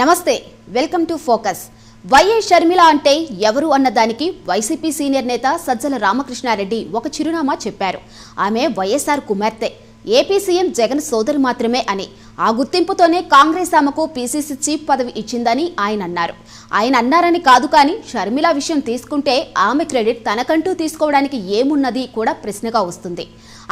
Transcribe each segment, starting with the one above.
నమస్తే welcome to focus. YS Sharmila అంటే ఎవరు అన్నదానికి వైసీపీ సీనియర్ నేత సజ్జల రామకృష్ణారెడ్డి ఒక చిరునామా చెప్పారు. ఆమె వైఎస్ఆర్ కుమార్తె. ఏపీ సీఎం జగన్ సోదరు మాత్రమే అని. ఆ గుర్తింపుతోనే కాంగ్రెస్ ఆమెకు పీసీసీ చీఫ్ పదవి ఇచ్చిందని ఆయన అన్నారు. ఆయన అన్నారని కాదు కానీ షర్మిల విషయం తీసుకుంటే ఆమె క్రెడిట్ తనకంటూ తీసుకోవడానికి ఏమున్నది కూడా ప్రశ్నగా వస్తుంది.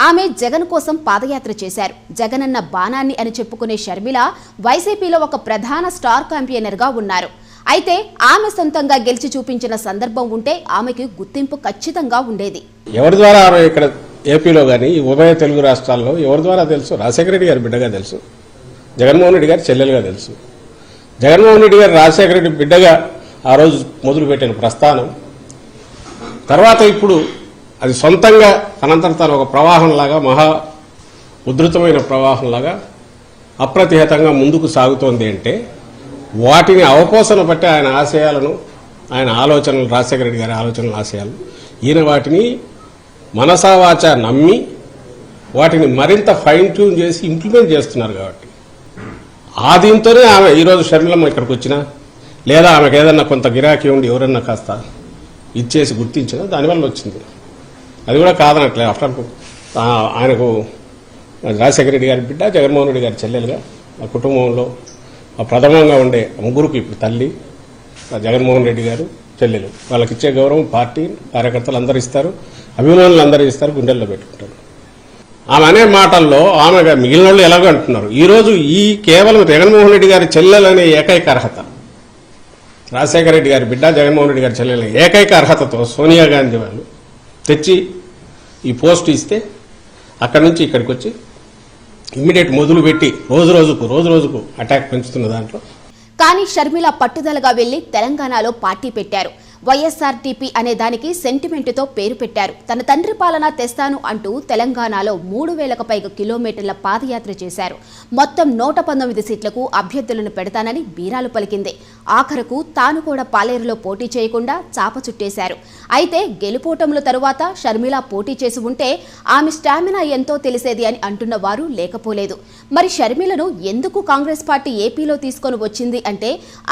ఆమె జగన్ కోసం పాదయాత్ర చేశారు. జగన్ అన్న బాణాన్ని అని చెప్పుకునే షర్మిల వైసీపీలో ఒక ప్రధాన స్టార్ క్యాంపియనర్గా ఉన్నారు. అయితే ఆమె సొంతంగా గెలిచి చూపించిన సందర్భం ఉంటే ఆమెకి గుర్తింపు ఖచ్చితంగా ఉండేది. ఎవరి ద్వారా ఇక్కడ ఏపీలో కానీ ఈ ఉభయ తెలుగు రాష్ట్రాల్లో ఎవరి ద్వారా తెలుసు? రాజశేఖర రెడ్డి గారి బిడ్డగా తెలుసు. జగన్మోహన్ రెడ్డి గారి చెల్లెలుగా తెలుసు. జగన్మోహన్ రెడ్డి గారు రాజశేఖర రెడ్డి బిడ్డగా ఆ రోజు మొదలుపెట్టిన ప్రస్థానం. తర్వాత ఇప్పుడు అది సొంతంగా తనంతట తన ఒక ప్రవాహంలాగా మహా ఉధృతమైన ప్రవాహంలాగా అప్రతిహతంగా ముందుకు సాగుతోంది అంటే వాటిని అవపోసన బట్టి ఆయన ఆశయాలను ఆయన ఆలోచనలు రాజశేఖర రెడ్డి గారి ఆలోచనలు ఆశయాలు ఈయన వాటిని మనసావాచ నమ్మి వాటిని మరింత ఫైన్ ట్యూన్ చేసి ఇంప్లిమెంట్ చేస్తున్నారు కాబట్టి. ఆ దీంతోనే ఆమె ఈరోజు షర్మిలమ్మ ఇక్కడికి వచ్చినా లేదా ఆమెకు ఏదన్నా కొంత గిరాకీ ఉండి ఎవరన్నా కాస్త ఇచ్చేసి గుర్తించినా దానివల్ల వచ్చింది. అది కూడా కాదనట్లే. ఆఫ్టర్ ఆయనకు రాజశేఖర రెడ్డి గారి బిడ్డ జగన్మోహన్ రెడ్డి గారి చెల్లెలుగా ఆ కుటుంబంలో ఆ ప్రథమంగా ఉండే ముగ్గురుకు ఇప్పుడు తల్లి జగన్మోహన్ రెడ్డి గారు చెల్లెలు. వాళ్ళకి ఇచ్చే గౌరవం పార్టీ కార్యకర్తలు అందరూ ఇస్తారు అభిమానులు అందరూ ఇస్తారు గుండెల్లో పెట్టుకుంటారు. ఆమె అనే మాటల్లో ఆమె మిగిలిన వాళ్ళు ఎలాగో అంటున్నారు. ఈరోజు ఈ కేవలం జగన్మోహన్ రెడ్డి గారి చెల్లెలనే ఏకైక అర్హత. రాజశేఖర రెడ్డి గారి బిడ్డ జగన్మోహన్ రెడ్డి గారి చెల్లెలనే ఏకైక అర్హతతో సోనియా గాంధీ వాళ్ళు తెచ్చి ఈ పోస్ట్ ఇస్తే అక్కడి నుంచి ఇక్కడికి వచ్చి ఇమ్మీడియట్ మొదలు పెట్టి రోజు రోజుకు రోజు రోజుకు అటాక్ పెంచుతున్న దాంట్లో కానీ షర్మిల పట్టుదలగా వెళ్ళి తెలంగాణలో పార్టీ పెట్టారు. వైఎస్ఆర్టీపీ అనే దానికి సెంటిమెంటుతో పేరు పెట్టారు. తన తండ్రి పాలన తెస్తాను అంటూ తెలంగాణలో మూడు వేలకు పైగా కిలోమీటర్ల పాదయాత్ర చేశారు. మొత్తం నూట పంతొమ్మిది సీట్లకు అభ్యర్థులను పెడతానని బీరాలు పలికింది. ఆఖరకు తాను కూడా పాలేరులో పోటీ చేయకుండా చాప చుట్టేశారు. అయితే గెలుపోటముల తరువాత షర్మిల పోటీ చేసి ఉంటే ఆమె స్టామినా ఎంతో తెలిసేది అని అంటున్న వారు లేకపోలేదు. మరి షర్మిలను ఎందుకు కాంగ్రెస్ పార్టీ ఏపీలో తీసుకొని వచ్చింది అంటే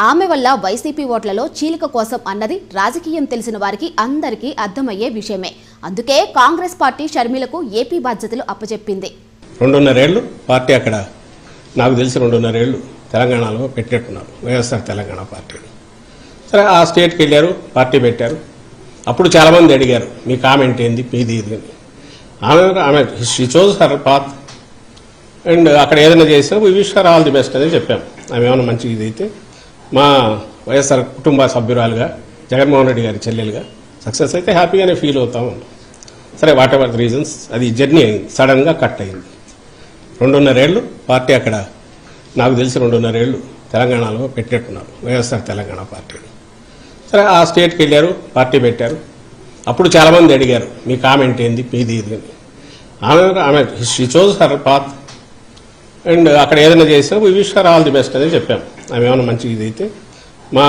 ఆమె వల్ల వైసీపీ ఓట్లలో చీలిక కోసం అన్నది రాజకీయం తెలిసిన వారికి అందరికీ అర్థమయ్యే విషయమే. అందుకే కాంగ్రెస్ పార్టీ షర్మిలకు ఏపీ బాధ్యతలు అప్పచెప్పింది రెండున్నరేళ్ళు పార్టీ అక్కడ. నాకు తెలిసి రెండున్నరేళ్ళు తెలంగాణలో పెట్టేట్టున్నారు వైఎస్ఆర్ తెలంగాణ పార్టీ. సరే ఆ స్టేట్కి వెళ్ళారు పార్టీ పెట్టారు. అప్పుడు చాలామంది అడిగారు మీ కామెంట్ ఏంది? మీది ఇది ఆమె ఆమె she chose her path and అక్కడ ఏదైనా చేసినా we wish her all the best అని చెప్పాం. ఆమె ఏమైనా మంచిది అయితే మా వైఎస్ఆర్ కుటుంబ సభ్యురాలుగా జగన్మోహన్ రెడ్డి గారి చెల్లెలుగా సక్సెస్ అయితే హ్యాపీగానే ఫీల్ అవుతాం సరే వాట్ ఎవర్ రీజన్స్ అది జర్నీ అయింది సడన్గా కట్ అయింది. రెండున్నరేళ్ళు పార్టీ అక్కడ నాకు తెలిసి రెండున్నరేళ్ళు తెలంగాణలో పెట్టేట్టున్నారు వైఎస్ఆర్ తెలంగాణ పార్టీ. సరే ఆ స్టేట్కి వెళ్ళారు పార్టీ పెట్టారు. అప్పుడు చాలామంది అడిగారు మీ కామెంట్ ఏంది మీది ఇది అని. ఆమె ఆమె she chose her path and అక్కడ ఏదైనా చేసినా we wish her all the best అనేది చెప్పాం. ఆమె ఏమైనా మంచిగా ఇది అయితే మా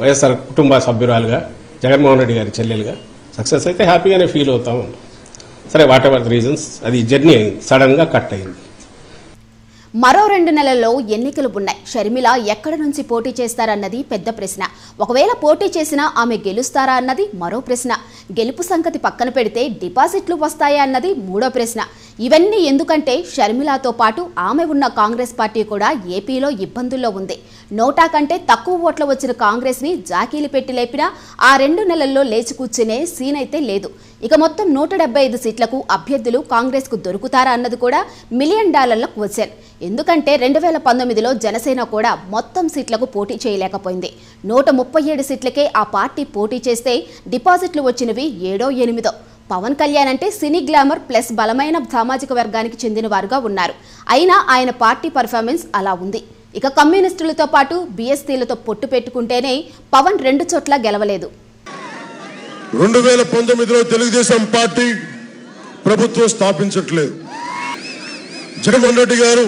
వైఎస్ఆర్ కుటుంబ సభ్యురాలుగా జగన్మోహన్ రెడ్డి గారి చెల్లెలుగా సక్సెస్ అయితే హ్యాపీగానే ఫీల్ అవుతాం. సరే వాట్ ఎవర్ రీజన్స్? అది జర్నీ అయింది. సడన్గా కట్ అయింది. మరో రెండు నెలల్లో ఎన్నికలు ఉన్నాయి. షర్మిల ఎక్కడ నుంచి పోటీ చేస్తారన్నది పెద్ద ప్రశ్న. ఒకవేళ పోటీ చేసినా ఆమె గెలుస్తారా అన్నది మరో ప్రశ్న. గెలుపు సంగతి పక్కన పెడితే డిపాజిట్లు వస్తాయా అన్నది మూడో ప్రశ్న. ఇవన్నీ ఎందుకంటే షర్మిలాతో పాటు ఆమె ఉన్న కాంగ్రెస్ పార్టీ కూడా ఏపీలో ఇబ్బందుల్లో ఉంది. నోటా కంటే తక్కువ ఓట్ల వచ్చిన కాంగ్రెస్ని జాకీలు పెట్టి లేపినా ఆ రెండు నెలల్లో లేచి కూర్చునే సీన్ అయితే లేదు. ఇక మొత్తం నూట డెబ్బై ఐదు సీట్లకు అభ్యర్థులు కాంగ్రెస్కు దొరుకుతారా అన్నది కూడా మిలియన్ డాలర్ల క్వశ్చన్. ఎందుకంటే రెండు వేల పంతొమ్మిదిలో జనసేన కూడా మొత్తం సీట్లకు పోటీ చేయలేకపోయింది. నూట ముప్పై ఏడు సీట్లకే ఆ పార్టీ పోటీ చేస్తే డిపాజిట్లు వచ్చినవి ఏడో ఎనిమిదో. పవన్ కళ్యాణ్ అంటే సినీ గ్లామర్ ప్లస్ బలమైన సామాజిక వర్గానికి చెందిన వారుగా ఉన్నారు. అయినా ఆయన పార్టీ పర్ఫార్మెన్స్ అలా ఉంది. ఇక కమ్యూనిస్టులతో పాటు బీఎస్సీలతో పొట్టు పెట్టుకుంటేనే పవన్ రెండు చోట్ల గెలవలేదు. రెండు వేల పంతొమ్మిదిలో తెలుగుదేశం పార్టీ ప్రభుత్వం స్థాపించట్లేదు. జగన్మోహన్ రెడ్డి గారు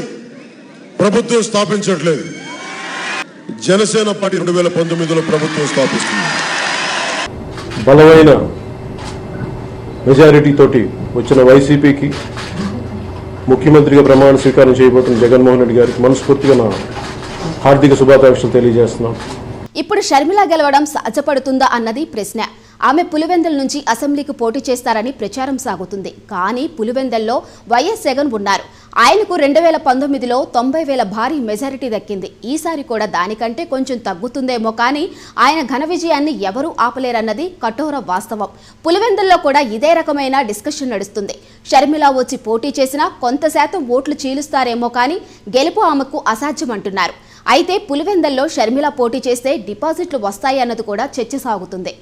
ప్రభుత్వం స్థాపించట్లేదు. జనసేన పార్టీ రెండు వేల పంతొమ్మిదిలో ప్రభుత్వం స్థాపిస్తుంది. బలమైన మెజారిటీ తోటి వచ్చిన వైసీపీకి ముఖ్యమంత్రిగా ప్రమాణ స్వీకారం చేయబోతున్న జగన్మోహన్ రెడ్డి గారికి మనస్ఫూర్తిగా నా హార్దిక శుభాకాంక్షలు తెలియజేస్తున్నాం. ఇప్పుడు షర్మిల గెలవడం సాధ్యపడుతుందా అన్నది ప్రశ్న. ఆమె పులివెందల నుంచి అసెంబ్లీకి పోటీ చేస్తారని ప్రచారం సాగుతుంది. కానీ పులివెందల్లో వైఎస్ జగన్ ఉన్నారు. ఆయనకు రెండు వేల పంతొమ్మిదిలో తొంభై వేల భారీ మెజారిటీ దక్కింది. ఈసారి కూడా దానికంటే కొంచెం తగ్గుతుందేమో కానీ ఆయన ఘన విజయాన్ని ఎవరూ ఆపలేరన్నది కఠోర వాస్తవం. పులివెందల్లో కూడా ఇదే రకమైన డిస్కషన్ నడుస్తుంది. షర్మిల వచ్చి పోటీ చేసినా కొంత శాతం ఓట్లు చీలుస్తారేమో కానీ గెలుపు ఆమెకు అసాధ్యమంటున్నారు. అయితే పులివెందల్లో షర్మిల పోటీ చేస్తే డిపాజిట్లు వస్తాయి అన్నది కూడా చర్చ సాగుతుంది.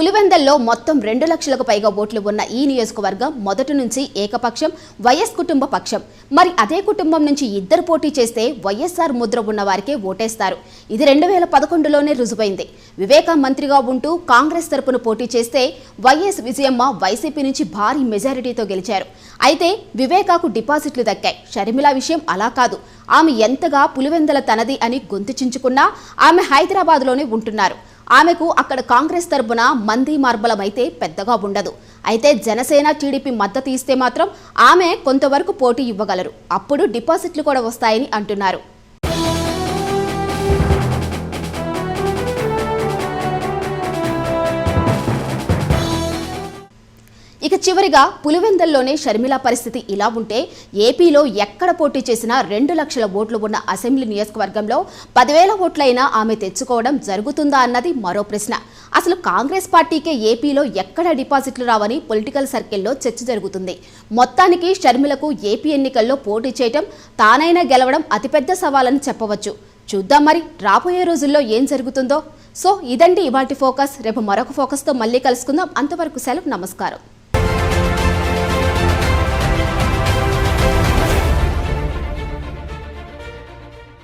పులివెందల్లో మొత్తం రెండు లక్షలకు పైగా ఓట్లు ఉన్న ఈ నియోజకవర్గం మొదటి నుంచి ఏకపక్షం వైఎస్ కుటుంబ పక్షం. మరి అదే కుటుంబం నుంచి ఇద్దరు పోటీ చేస్తే వైఎస్ఆర్ ముద్ర ఉన్న వారికే ఓటేస్తారు. ఇది రెండు వేల పదకొండులోనే రుజువైంది. వివేకా మంత్రిగా ఉంటూ కాంగ్రెస్ తరపున పోటీ చేస్తే వైఎస్ విజయమ్మ వైసీపీ నుంచి భారీ మెజారిటీతో గెలిచారు. అయితే వివేకాకు డిపాజిట్లు దక్కాయి. షర్మిల విషయం అలా కాదు. ఆమె ఎంతగా పులివెందల తనది అని గొంతు చించుకున్నా ఆమె హైదరాబాద్లోనే ఉంటున్నారు. ఆమెకు అక్కడ కాంగ్రెస్ తరపున మంది మార్బలమైతే పెద్దగా ఉండదు. అయితే జనసేన టీడీపీ మద్దతు ఇస్తే మాత్రం ఆమె కొంతవరకు పోటీ ఇవ్వగలరు. అప్పుడు డిపాజిట్లు కూడా వస్తాయని అంటున్నారు. ఇక చివరిగా పులివెందల్లోనే షర్మిల పరిస్థితి ఇలా ఉంటే ఏపీలో ఎక్కడ పోటీ చేసినా రెండు లక్షల ఓట్లు ఉన్న అసెంబ్లీ నియోజకవర్గంలో పదివేల ఓట్లైనా ఆమె తెచ్చుకోవడం జరుగుతుందా అన్నది మరో ప్రశ్న. అసలు కాంగ్రెస్ పార్టీకే ఏపీలో ఎక్కడ డిపాజిట్లు రావని పొలిటికల్ సర్కిల్లో చర్చ జరుగుతుంది. మొత్తానికి షర్మిలకు ఏపీ ఎన్నికల్లో పోటీ చేయటం తానైనా గెలవడం అతిపెద్ద సవాలని చెప్పవచ్చు. చూద్దాం మరి రాబోయే రోజుల్లో ఏం జరుగుతుందో. సో ఇదండి ఇవాటి ఫోకస్. రేపు మరొక ఫోకస్తో మళ్ళీ కలుసుకుందాం. అంతవరకు సెలవు నమస్కారం.